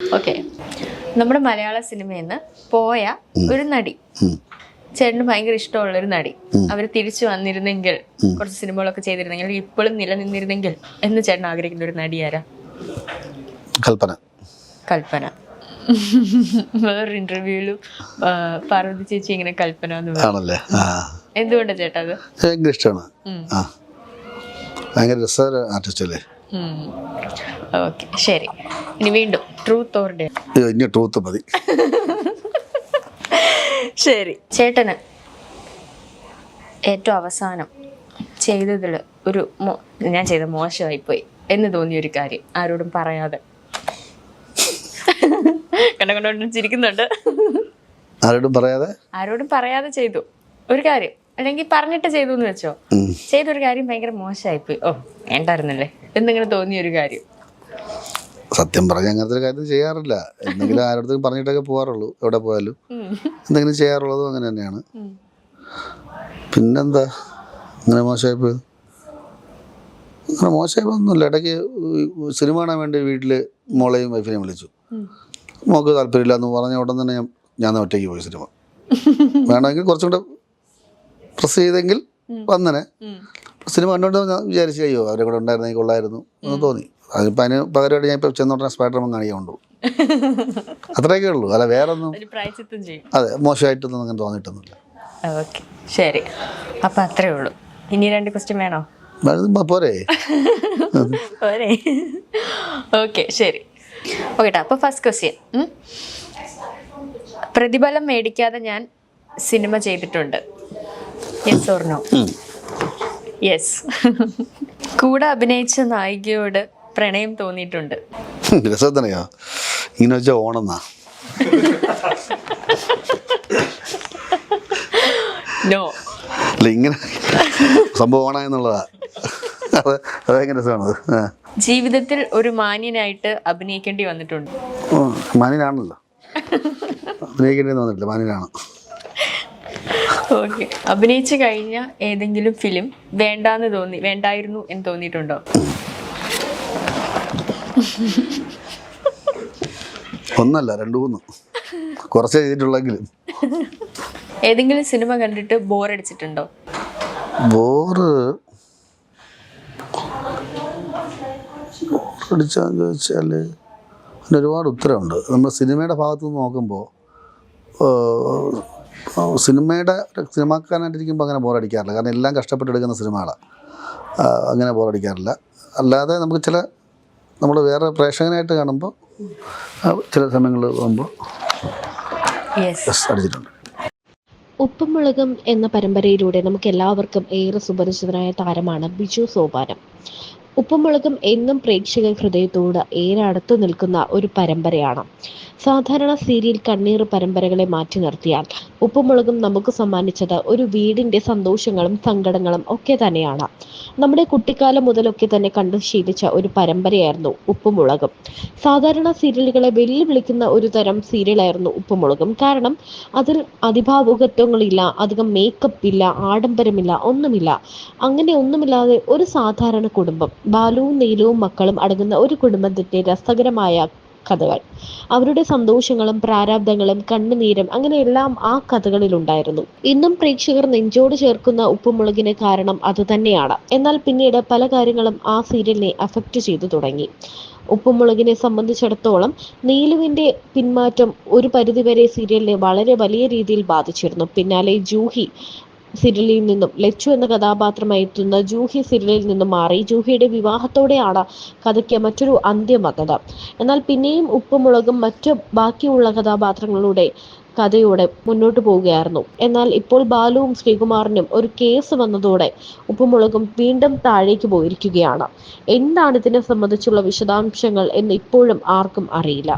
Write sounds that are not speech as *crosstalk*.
Okay നമ്മുടെ മലയാള സിനിമയിൽ നിന്ന് പോയ ഒരു നടി. ചേട്ടന് ഭയങ്കര ഇഷ്ടമുള്ള ഒരു നടി. അവർ തിരിച്ചു വന്നിരുന്നെങ്കിൽ കുറച്ച് സിനിമകളൊക്കെ ചെയ്തിരുന്നെങ്കിൽ ഇപ്പോഴും നിലനിന്നിരുന്നെങ്കിൽ എന്ന് ചേട്ടൻ ആഗ്രഹിക്കുന്ന ഒരു നടി ആരാ? കൽപ്പന. കൽപ്പന. വേറൊരു ഇന്റർവ്യൂവിലും പാർവതി ചേച്ചി ഇങ്ങനെ കൽപ്പന ആണല്ലേ? ആ. എന്തുകൊണ്ടാ ചേട്ടാ അത്? ഭയങ്കര ഇഷ്ടമാണ്. ഭയങ്കര രസകര ആർട്ടിസ്റ്റ് അല്ലേ? ഓക്കെ ശരി. ഇനി വീണ്ടും ട്രൂത്ത് ഓർ ഡേ ഇനി ട്രൂത്ത് മതി. *laughs* ശരി. ചേട്ടന് ഏറ്റവും അവസാനം ചെയ്തതിൽ ഒരു ഞാൻ ചെയ്ത മോശമായി പോയി എന്ന് തോന്നിയ ഒരു കാര്യം ആരോടും പറയാതെ. *laughs* കണ്ട കണ്ടോണ്ട് ചിരിക്കുന്നുണ്ട്. ആരോടും പറയാതെ? ആരോടും പറയാതെ ചെയ്തു. ഒരു കാര്യം അല്ലെങ്കിൽ പറഞ്ഞിട്ട് ചെയ്തു എന്ന് വെച്ചോ. ചെയ്തൊരു കാര്യം ഭയങ്കര മോശമായിപ്പോയി ഓ വേണ്ടായിരുന്നല്ലേ? എന്നിങ്ങനെ തോന്നിയ ഒരു കാര്യം. സത്യം പറഞ്ഞ അങ്ങനത്തെ ഒരു കാര്യം ചെയ്യാറില്ല. എന്തെങ്കിലും ആരോടത്തും പറഞ്ഞിട്ടൊക്കെ പോകാറുള്ളൂ എവിടെ പോയാലും. എന്തെങ്കിലും ചെയ്യാറുള്ളതും അങ്ങനെ തന്നെയാണ്. പിന്നെന്താ? അങ്ങനെ മോശമായിപ്പോയത് അങ്ങനെ മോശമായിപ്പോന്നുമില്ല ഇടയ്ക്ക് സിനിമ കാണാൻ വേണ്ടി വീട്ടിൽ മോളെയും വൈഫിനെയും വിളിച്ചു. മോക്ക് മോൾക്ക് താല്പര്യമില്ല എന്ന് പറഞ്ഞ ഉടൻ തന്നെ ഞാൻ ഞാൻ ഒറ്റയ്ക്ക് പോയി സിനിമ. *laughs* വേണമെങ്കിൽ കുറച്ചും കൂടെ പ്രസ് ചെയ്തെങ്കിൽ വന്നനെ. സിനിമ കണ്ടുകൊണ്ട് ഞാൻ വിചാരിച്ചു അയ്യോ അവരെ കൂടെ ഉണ്ടായിരുന്നെങ്കിൽ കൊള്ളായിരുന്നു എന്ന് തോന്നി. അതിപ്പോൾ അതിന് പകരമായിട്ട് ഞാൻ ഇപ്പോൾ ചെന്നോട്ടനെ സ്പൈഡർമാൻ കാണിക്കാൻ കൊണ്ടു അത്രയൊക്കെ ഉള്ളൂ. അല്ല വേറെ ഒന്നും അതെ മോശമായിട്ടൊന്നും അങ്ങനെ തോന്നിയിട്ടൊന്നുമില്ല. ഓക്കെ ശരി. അപ്പൊ അത്രേ ഉള്ളൂ. ഇനി രണ്ട് ക്വസ്റ്റ്യൻ വേണോ? പോരെ. പോരെ. ഓക്കെ ശരി. ഓക്കെ അപ്പൊ ഫസ്റ്റ് ക്വസ്റ്റ്യൻ പ്രതിഫലം മേടിക്കാതെ ഞാൻ സിനിമ ചെയ്തിട്ടുണ്ട്. യെസ് ഓർണോ യെസ് കൂടെ അഭിനയിച്ച നായികയോട് പ്രണയം തോന്നിയിട്ടുണ്ട്. രസത്തനെയോ ഇങ്ങനെ വെച്ചാൽ ഓണെന്നാ. നോ അല്ല ഇങ്ങനെ സംഭവം ഓണ എന്നുള്ളതാ. അത് ഭയങ്കര രസമാണത് ജീവിതത്തിൽ ഒരു മാന്യനായിട്ട് അഭിനയിക്കേണ്ടി വന്നിട്ടുണ്ട്. മാന്യനാണല്ലോ. അഭിനയിക്കേണ്ടി വന്നിട്ടില്ല മാന്യനാണ്. ഓക്കെ അഭിനയിച്ചു കഴിഞ്ഞ ഏതെങ്കിലും ഫിലിം വേണ്ടാന്ന് തോന്നി വേണ്ടായിരുന്നു എന്ന് തോന്നിയിട്ടുണ്ടോ? ഒന്നല്ല രണ്ടു മൂന്ന്. കുറച്ചേ ചെയ്തിട്ടുള്ളെങ്കിലും ഏതെങ്കിലും സിനിമ കണ്ടിട്ട് ബോറടിച്ചിട്ടുണ്ടോ ബോറ് അടിച്ചാന്ന് ചോദിച്ചാൽ അതിന് ഒരുപാട് ഉത്തരവുണ്ട്. നമ്മൾ സിനിമയുടെ ഭാഗത്ത് നിന്ന് നോക്കുമ്പോൾ സിനിമയുടെ സിനിമാക്കാനായിട്ടിരിക്കുമ്പോൾ അങ്ങനെ ബോറടിക്കാറില്ല. കാരണം എല്ലാം കഷ്ടപ്പെട്ടെടുക്കുന്ന സിനിമകളാണ് അങ്ങനെ ബോറടിക്കാറില്ല. അല്ലാതെ നമുക്ക് ചില നമ്മൾ വേറെ പ്രേക്ഷകനായിട്ട് കാണുമ്പോൾ ചില സമയങ്ങളിൽ പോകുമ്പോൾ അടിച്ചിട്ടുണ്ട്. ഉപ്പും മുളകും എന്ന പരമ്പരയിലൂടെ നമുക്ക് എല്ലാവർക്കും ഏറെ സുപരിചിതനായ താരമാണ് ബിജു സോപാനം. ഉപ്പും മുളകും എന്നും പ്രേക്ഷക ഹൃദയത്തോട് ഏറെ അടുത്തു നിൽക്കുന്ന ഒരു പരമ്പരയാണ്. സാധാരണ സീരിയൽ കണ്ണീർ പരമ്പരകളെ മാറ്റി നിർത്തിയാൽ ഉപ്പുമുളകും നമുക്ക് സമ്മാനിച്ചത് ഒരു വീടിന്റെ സന്തോഷങ്ങളും സങ്കടങ്ങളും ഒക്കെ തന്നെയാണ്. നമ്മുടെ കുട്ടിക്കാലം മുതലൊക്കെ തന്നെ കണ്ടു ശീലിച്ച ഒരു പരമ്പരയായിരുന്നു ഉപ്പുമുളകും സാധാരണ സീരിയലുകളെ വെല്ലുവിളിക്കുന്ന ഒരു തരം സീരിയലായിരുന്നു ഉപ്പുമുളകും കാരണം അതിൽ അതിഭാവുകത്വങ്ങളില്ല അധികം മേക്കപ്പ് ഇല്ല ആഡംബരമില്ല ഒന്നുമില്ല. അങ്ങനെ ഒന്നുമില്ലാതെ ഒരു സാധാരണ കുടുംബം ബാലുവും നീലുവും മക്കളും അടങ്ങുന്ന ഒരു കുടുംബത്തിന്റെ രസകരമായ കഥകൾ. അവരുടെ സന്തോഷങ്ങളും പ്രാരാബ്ദങ്ങളും കണ്ണുനീരും അങ്ങനെയെല്ലാം ആ കഥകളിൽ ഉണ്ടായിരുന്നു ഇന്നും പ്രേക്ഷകർ നെഞ്ചോട് ചേർക്കുന്ന ഉപ്പുമുളകിന് കാരണം അതുതന്നെയാണ് എന്നാൽ പിന്നീട് പല കാര്യങ്ങളും ആ സീരിയലിനെ അഫക്റ്റ് ചെയ്തു തുടങ്ങി. ഉപ്പുമുളകിനെ സംബന്ധിച്ചിടത്തോളം നീലുവിന്റെ പിന്മാറ്റം ഒരു പരിധിവരെ സീരിയലിനെ വളരെ വലിയ രീതിയിൽ ബാധിച്ചിരുന്നു. പിന്നാലെ ജൂഹി സീരിയലിൽ നിന്നും. ലച്ചു എന്ന കഥാപാത്രമായി എത്തുന്ന ജൂഹി സിരിലിൽ നിന്നും മാറി. ജൂഹിയുടെ വിവാഹത്തോടെയാണ് കഥയ്ക്ക് മറ്റൊരു അന്ത്യം വന്നത് എന്നാൽ പിന്നെയും ഉപ്പുമുളകും മറ്റു ബാക്കിയുള്ള കഥാപാത്രങ്ങളുടെ കഥയോടെ മുന്നോട്ട് പോവുകയായിരുന്നു. എന്നാൽ ഇപ്പോൾ ബാലുവും ശ്രീകുമാറിനും ഒരു കേസ് വന്നതോടെ ഉപ്പുമുളകും വീണ്ടും താഴേക്ക് പോയിരിക്കുകയാണ്. എന്താണ് ഇതിനെ സംബന്ധിച്ചുള്ള വിശദാംശങ്ങൾ എന്ന് ഇപ്പോഴും ആർക്കും അറിയില്ല.